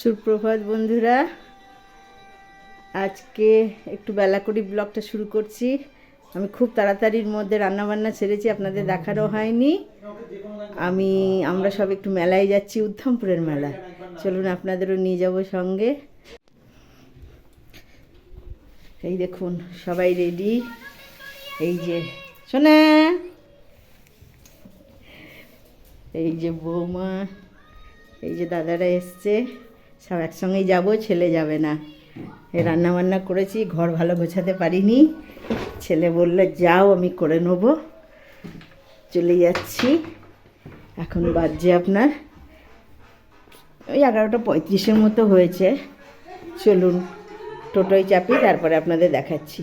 সুপ্রভাত বন্ধুরা। আজকে একটু বেলা করি ব্লগটা শুরু করছি। আমি খুব তাড়াতাড়ির মধ্যে রান্নাবান্না ছেড়েছি আপনাদের দেখারও হয়নি। আমি, আমরা সব একটু মেলায় যাচ্ছি উদ্ধমপুরের মেলা। চলুন আপনাদেরও নিয়ে যাব সঙ্গে। এই দেখুন, সবাই রেডি এই যে, শোনা। এই যে বৌমা, এই যে দাদারা এসছে। সব একসঙ্গেই যাব, ছেলে যাবে না। রান্না বান্না করেছি, ঘর ভালো গোছাতে পারিনি। ছেলে বললে, যাও, আমি করে নেব। চলে যাচ্ছি। এখন বাজছে আপনার ওই এগারোটা পঁয়ত্রিশের মতো হয়েছে। চলুন, টোটোয় চাপি, তারপরে আপনাদের দেখাচ্ছি।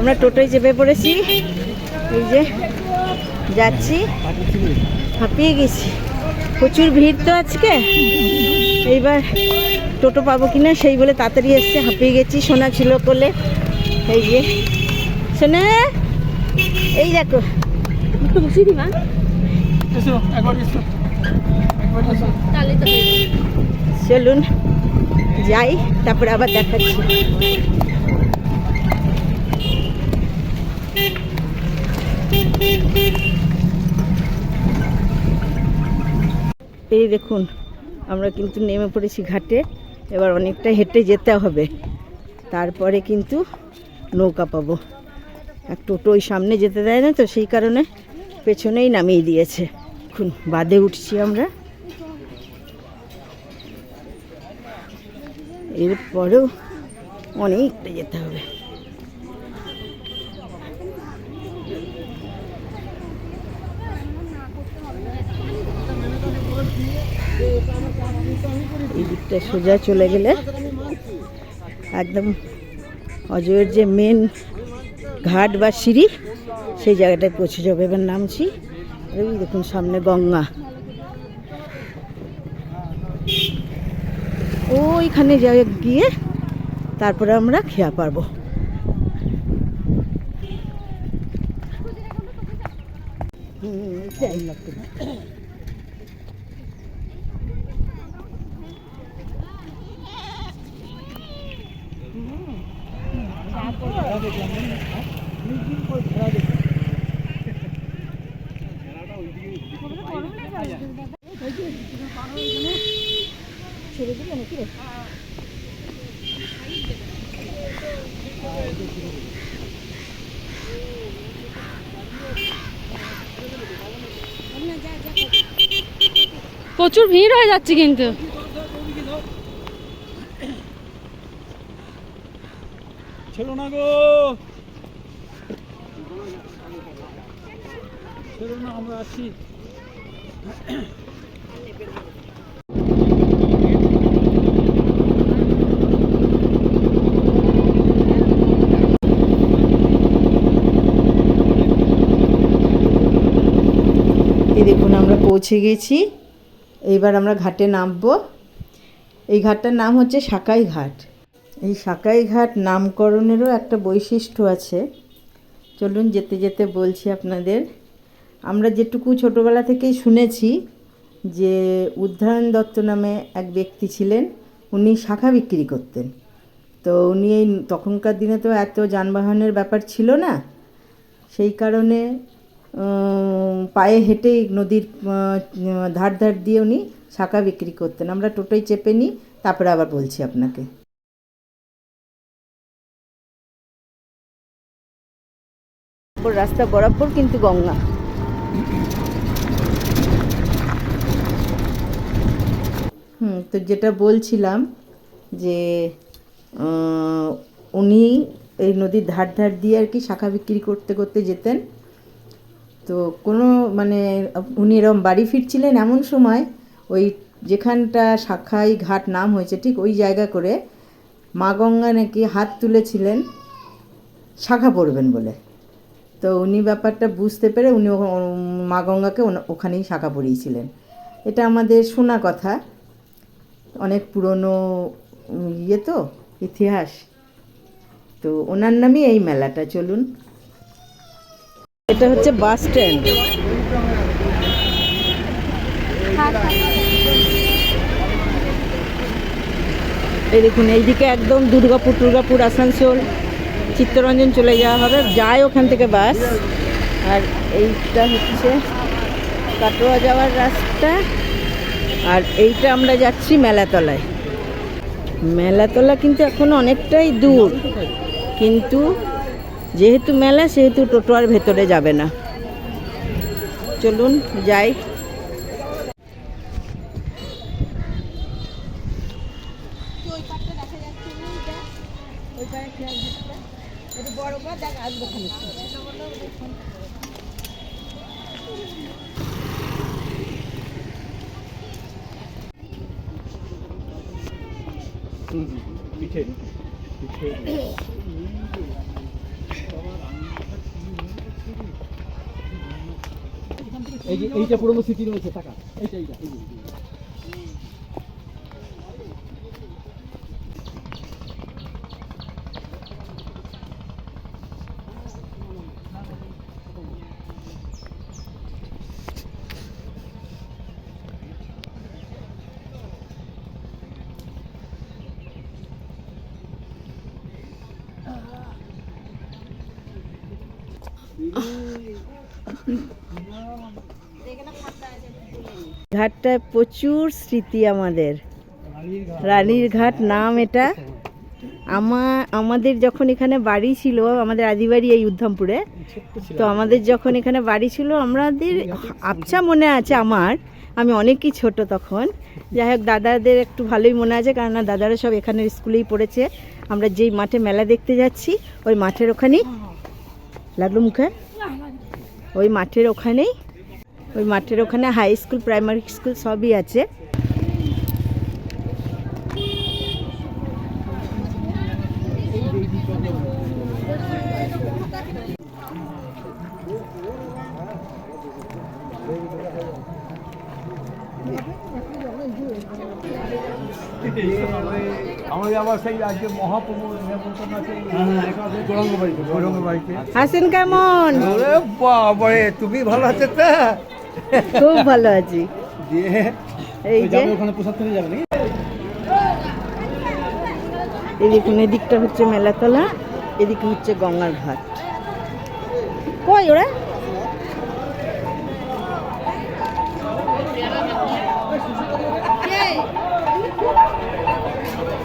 আমরা টোটোয় চেপে পড়েছি। এই যে যাচ্ছি। হাঁপিয়ে গেছি। প্রচুর ভিড় তো আজকে। এইবার টোটো পাবো কিনা সেই বলে তাড়াতাড়ি এসছে হাঁপিয়ে গেছি। সোনা ছিল কোলে। এই যে সোনা এই দেখো। বসিয়ে দিবা চলুন যাই তারপরে আবার দেখাচ্ছি। এই দেখুন, আমরা কিন্তু নেমে পড়েছি ঘাটে। এবার অনেকটা হেঁটে যেতে হবে। তারপরে কিন্তু নৌকা পাবো। এক টোটো ওই সামনে যেতে দেয় না তো, সেই কারণে পেছনেই নামিয়ে দিয়েছে। এখন বাদে উঠছি আমরা। এরপরেও অনেকটা যেতে হবে। এই সোজা চলে গেলে একদম অজয়ের যে মেন ঘাট বা সিঁড়ি সেই জায়গাটায় পৌঁছে যাবে। এবার নামছি ওই দেখুন সামনে গঙ্গা। ওইখানে যাই গিয়ে তারপরে আমরা খেয়া পারব। হুম, যাই লাগবে না। ছেড়ে দিলে নাকি রে প্রচুর ভিড় হয়ে যাচ্ছে কিন্তু ছেড়ো না গো। ছেড়ো না, আমরা আছি দেখুন, আমরা পৌঁছে গেছি। এইবার আমরা ঘাটে নামবো। এই ঘাটটার নাম হচ্ছে সাকাই ঘাট। এই সাকাই ঘাট নামকরণেরও একটা বৈশিষ্ট্য আছে। চলুন যেতে যেতে বলছি আপনাদের। আমরা যেটুকু ছোটোবেলা থেকেই শুনেছি যে উদ্ধারণ দত্ত নামে এক ব্যক্তি ছিলেন, উনি শাখা বিক্রি করতেন। তো উনি এই তখনকার দিনে তো এত যানবাহনের ব্যাপার ছিল না। সেই কারণে পায়ে হেঁটেই নদীর ধার ধার দিয়ে উনি শাঁখা বিক্রি করতেন। আমরা টোটোয় চেপে নিই, তারপরে আবার বলছি আপনাকে। রাস্তা বরাবর কিন্তু গঙ্গা। হুম, তো যেটা বলছিলাম যে উনি এই নদীর ধার ধার দিয়ে আর কি শাখা বিক্রি করতে করতে যেতেন। তো কোনো মানে উনি এরকম বাড়ি ফিরছিলেন এমন সময় ওই যেখানটা শাখাই ঘাট নাম হয়েছে ঠিক ওই জায়গা করে মা গঙ্গা নাকি হাত তুলেছিলেন, শাখা পড়বেন বলে। তো উনি ব্যাপারটা বুঝতে পেরে উনি মা গঙ্গাকে ওখানেই শাখা পড়িয়েছিলেন। এটা আমাদের শোনা কথা। অনেক পুরনো ইয়ে তো, ইতিহাস। তো ওনার নামই এই মেলাটা, চলুন। এটা হচ্ছে বাস স্ট্যান্ড। এই দেখুন, এইদিকে একদম দুর্গাপুর দুর্গাপুর, আসানসোল। চিত্তরঞ্জন চলে যাওয়া হবে, যায় ওখান থেকে বাস। আর এইটা হচ্ছে কাটোয়া যাওয়ার রাস্তা। আর এইটা আমরা যাচ্ছি মেলাতলায়। মেলাতলা কিন্তু এখন অনেকটাই দূর। কিন্তু যেহেতু মেলা, সেহেতু টোটো আর ভেতরে যাবে না। চলুন, যাই। এই যে এইটা পুরনো স্মৃতি রয়েছে টাকা। এইটা এইটা। ঘাটটায় প্রচুর স্মৃতি আমাদের। রানীর ঘাট নাম এটা। আমা, আমাদের যখন এখানে বাড়ি ছিল, আমাদের আদিবাড়ি এই উদ্ধমপুরে, তো আমাদের যখন এখানে বাড়ি ছিল, আমাদের আবছা মনে আছে আমার। আমি অনেকই ছোট তখন। যাই হোক, দাদাদের একটু ভালোই মনে আছে কারণ দাদারা সব এখানের স্কুলেই পড়েছে। আমরা যেই মাঠে মেলা দেখতে যাচ্ছি, ওই মাঠের ওখানেই। লাগল মুখে? ওই মাঠের ওখানেই। ওই মাঠের ওখানে হাই স্কুল প্রাইমারি স্কুল সবই আছে। হাসেন কেমন? তুমি ভালো আছে তা? খুব ভালো আছি। এই যে। এই দেখুন এদিকটা হচ্ছে মেলাতলা এদিকে হচ্ছে গঙ্গার ঘাট। কই ওরা?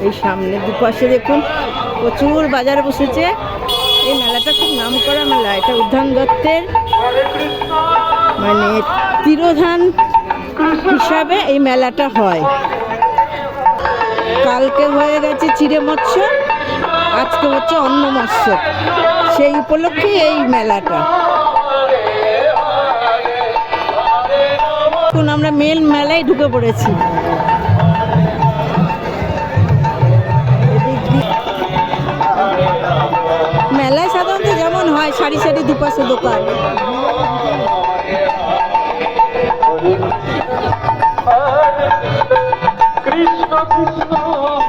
এই সামনে দুপাশে দেখুন প্রচুর বাজার বসেছে। এই মেলাটা খুব নাম করা মেলা এটা উদ্যান দত্তের। মানে তিরোধান হিসাবে এই মেলাটা হয়। কালকে হয়ে গেছে চিড়ে মৎস্য, আজকে হচ্ছে অন্ন মৎস্য। সেই উপলক্ষে এই মেলাটা। এখন আমরা মেল মেলায় ঢুকে পড়েছি। মেলায় সাধারণত যেমন হয়, সারি সারি দুপাশে দোকান। আর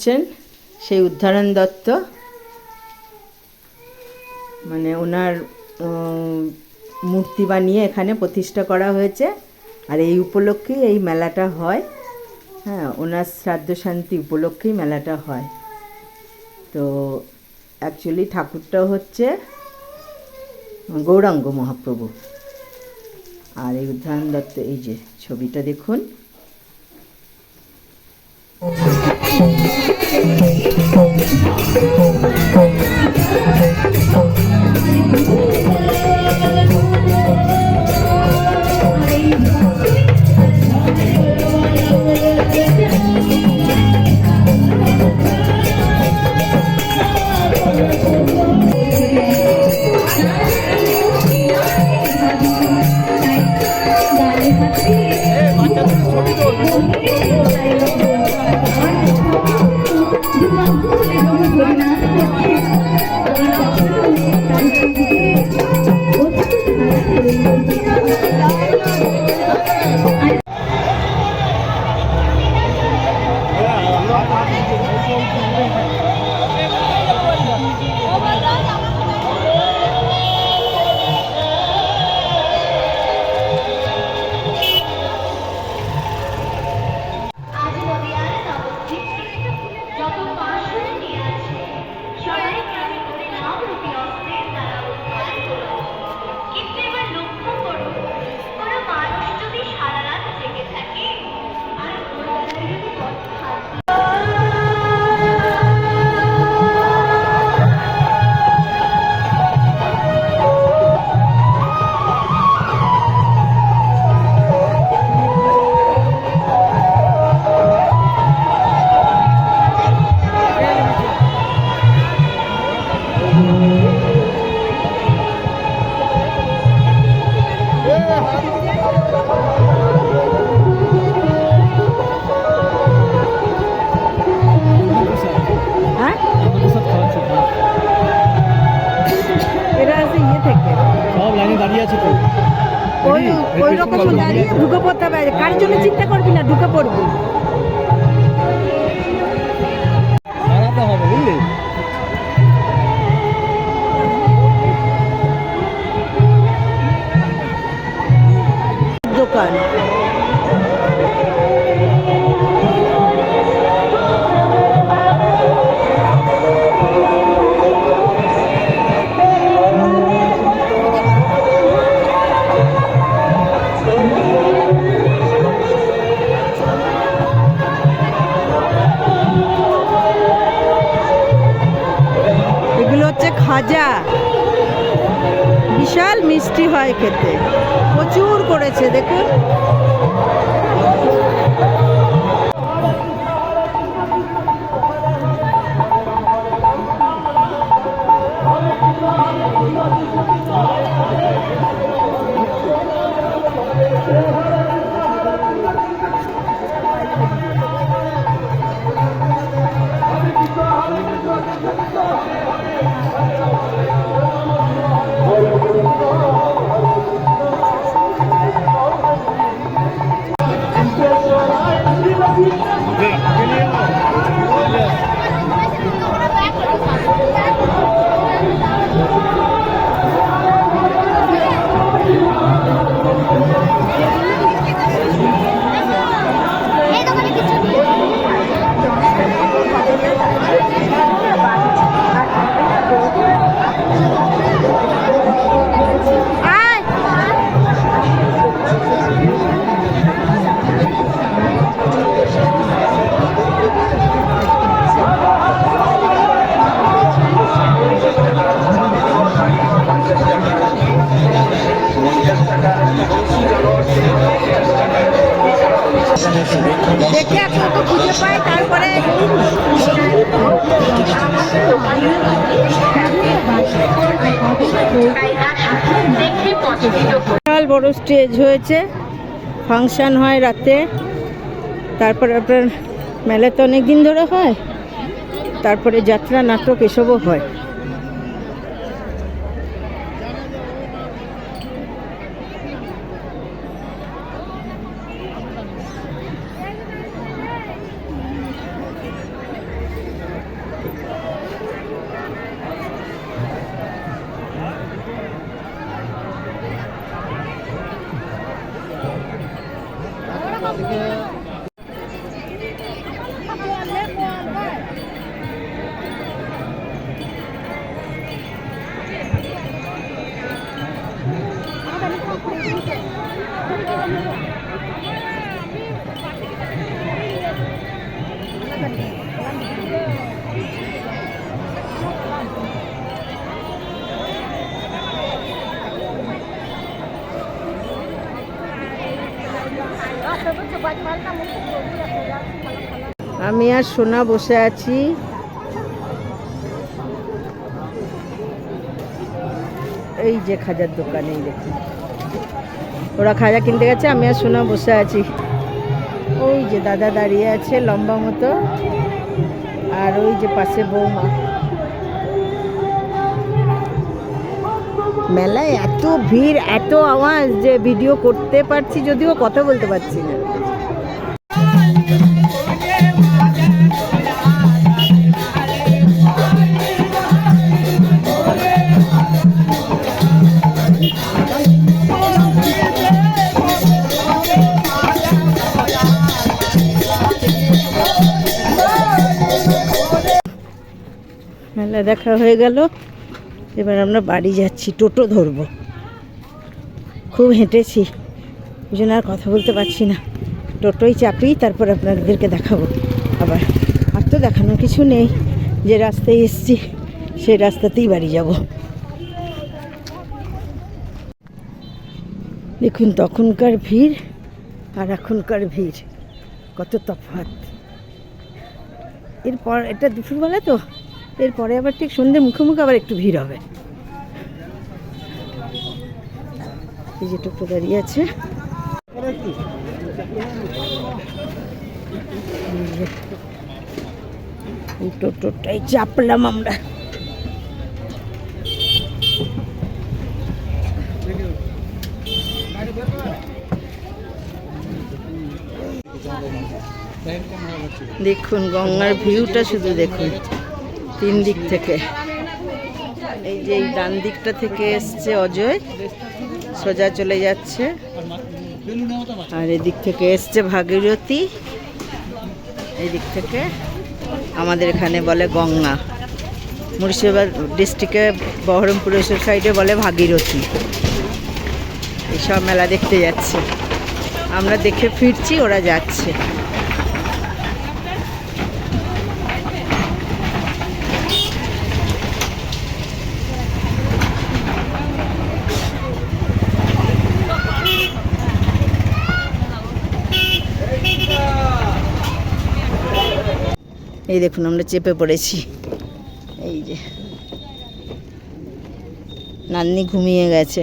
হচ্ছেন সেই উদ্ধারণ দত্ত। মানে ওনার মূর্তি বানিয়ে এখানে প্রতিষ্ঠা করা হয়েছে। আর এই উপলক্ষেই এই মেলাটা হয়। হ্যাঁ ওনার শ্রাদ্ধ শান্তি উপলক্ষেই মেলাটা হয়। তো অ্যাকচুয়ালি ঠাকুরটা হচ্ছে গৌরাঙ্গ মহাপ্রভু। আর এই উদ্ধারণ দত্ত, এই যে ছবিটা দেখুন। ポンポンポンポンポン দোকান এগুলো হচ্ছে খাজা। বিশাল মিষ্টি হয় খেতে। দেখুন। বিশাল বড় স্টেজ হয়েছে। ফাংশন হয় রাতে। তারপর আপনার মেলা তো অনেক দিন ধরে হয়। তারপরে যাত্রা, নাটক এসবও হয়। আর সোনা বসে আছি। এই যে খাজার দোকানে, এই দেখুন। ওরা খাজা কিনতে গেছে, আমি আর সোনা বসে আছি। ওই যে দাদা দাঁড়িয়ে আছে লম্বা মতো। আর ওই যে পাশে বৌমা। মেলায় এত ভিড়, এত আওয়াজ যে ভিডিও করতে পারছি, যদিও কথা বলতে পারছি না। দেখা হয়ে গেল। এবার আমরা বাড়ি যাচ্ছি, টোটো ধরবো। খুব হেঁটেছি, ওই জন্য আর কথা বলতে পারছি না। টোটোই চাপি, তারপর আপনাদেরকে দেখাবো আবার। আর তো দেখানোর কিছু নেই, যে রাস্তায় এসছি, সেই রাস্তাতেই বাড়ি যাব। দেখুন, তখনকার ভিড় আর এখনকার ভিড়, কত তফাৎ। এরপর, এটা দুপুরবেলা তো? এরপরে আবার ঠিক সন্ধ্যে মুখে মুখে আবার একটু ভিড় হবে। এই যে টোটো দাঁড়িয়ে আছে। টোটোটাই চাপলাম আমরা। দেখুন গঙ্গার ভিউটা শুধু দেখুন। তিন দিক থেকে। এই যে এই ডান দিকটা থেকে এসছে অজয়। সোজা চলে যাচ্ছে। আর এদিক থেকে এসছে ভাগীরথী। এই দিক থেকে আমাদের এখানে বলে গঙ্গা। মুর্শিদাবাদ ডিস্ট্রিক্টে, বহরমপুর সাইডে বলে ভাগীরথী। এইসব মেলা দেখতে যাচ্ছে। আমরা দেখে ফিরছি, ওরা যাচ্ছে। এই দেখুন, আমরা চেপে পড়েছি। এই যে। নান্নি ঘুমিয়ে গেছে।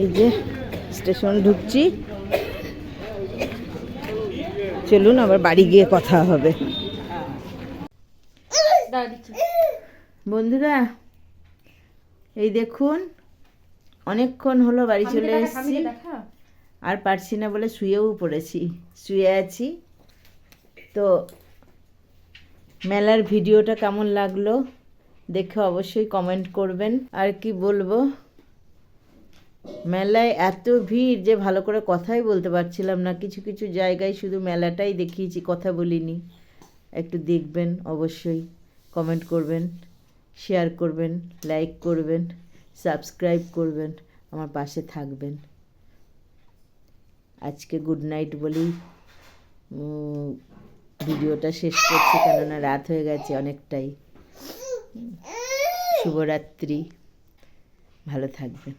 এই যে, স্টেশন ঢুকছি। চলুন, আবার বাড়ি গিয়ে কথা হবে। বন্ধুরা এই দেখুন অনেকক্ষণ হলো বাড়ি চলে এসেছি। আর পারছি না বলে শুয়েও পড়েছি শুয়ে আছি। তো মেলার ভিডিওটা কেমন লাগল দেখে অবশ্যই কমেন্ট করবেন। আর কি বলব মেলায় এত ভিড় যে ভালো করে কথাই বলতে পারছিলাম না। কিছু কিছু জায়গায় শুধু মেলাটাই দেখিয়েছি কথা বলিনি। একটু দেখবেন অবশ্যই কমেন্ট করবেন। শেয়ার করবেন লাইক করবেন সাবস্ক্রাইব করবেন, আমার পাশে থাকবেন। আজকে গুড নাইট বলেই ভিডিওটা শেষ করছি কেননা রাত হয়ে গেছে অনেকটাই। শুভরাত্রি। ভালো থাকবেন।